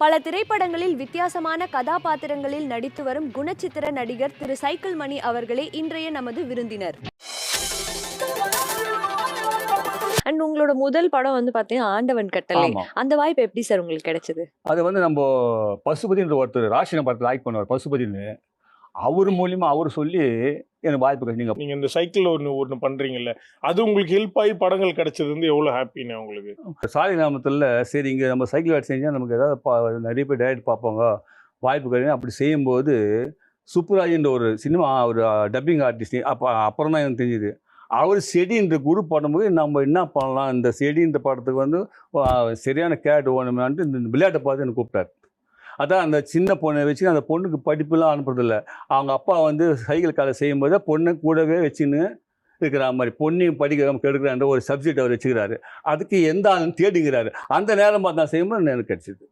பல திரைப்படங்களில் வித்தியாசமான கதாபாத்திரங்களில் நடித்து வரும் குணச்சித்திர நடிகர் திரு சைக்கிள் மணி அவர்களே இன்றைய நமது விருந்தினர். அண்ட் உங்களோட முதல் படம் வந்து பாத்தீங்கன்னா ஆண்டவன் கட்டளை. அந்த வாய்ப்பு எப்படி சார் உங்களுக்கு கிடைச்சது? அது வந்து நம்ம பசுபதின்ற ஒருத்தர் ராசின படத்தில் ஆக்ட் பண்ணுவார் பசுபதினு அவர் மூலியமா அவர் சொல்லி எனக்கு வாய்ப்பு கிடைச்சு. நீங்க நீங்க இந்த சைக்கிள் ஒன்று ஒன்று பண்றீங்கல்ல அது உங்களுக்கு ஹெல்ப் ஆகி படங்கள் கிடைச்சது வந்து எவ்வளவு ஹாப்பின்னு உங்களுக்கு? சாலை கிராமத்தில் சரி இங்கே நம்ம சைக்கிள் வேட் செஞ்சால் நமக்கு ஏதாவது பா நிறைய பேர் டைரக்ட் பார்ப்பாங்க. வாய்ப்பு கிடைக்கும் அப்படி செய்யும்போது சுப்புராஜ்ன்ற ஒரு சினிமா ஒரு டப்பிங் ஆர்டிஸ்ட் அப்போ அப்புறம் தான் எனக்கு தெரிஞ்சுது. அவர் செடின்ற குரூப் பண்ணும்போது நம்ம என்ன பண்ணலாம் இந்த செடின்ற படத்துக்கு வந்து சரியான கேட் ஓணுமான்ட்டு இந்த விளையாட்டை பார்த்து எனக்கு கூப்பிட்டார். அதான் அந்த சின்ன பொண்ணை வச்சு அந்த பொண்ணுக்கு படிப்புலாம் அனுப்புறதில்ல. அவங்க அப்பா வந்து சைக்கிள் காலை செய்யும்போது பொண்ணை கூடவே வச்சுன்னு இருக்கிற மாதிரி பொண்ணையும் படிக்க கெடுக்கிறான்ற ஒரு சப்ஜெக்ட் அவர் வச்சுக்கிறாரு. அதுக்கு எந்த ஆளுன்னு தேடிங்கிறாரு. அந்த நேரம் பார்த்து நான் செய்யும்போது எனக்கு கிடச்சிது.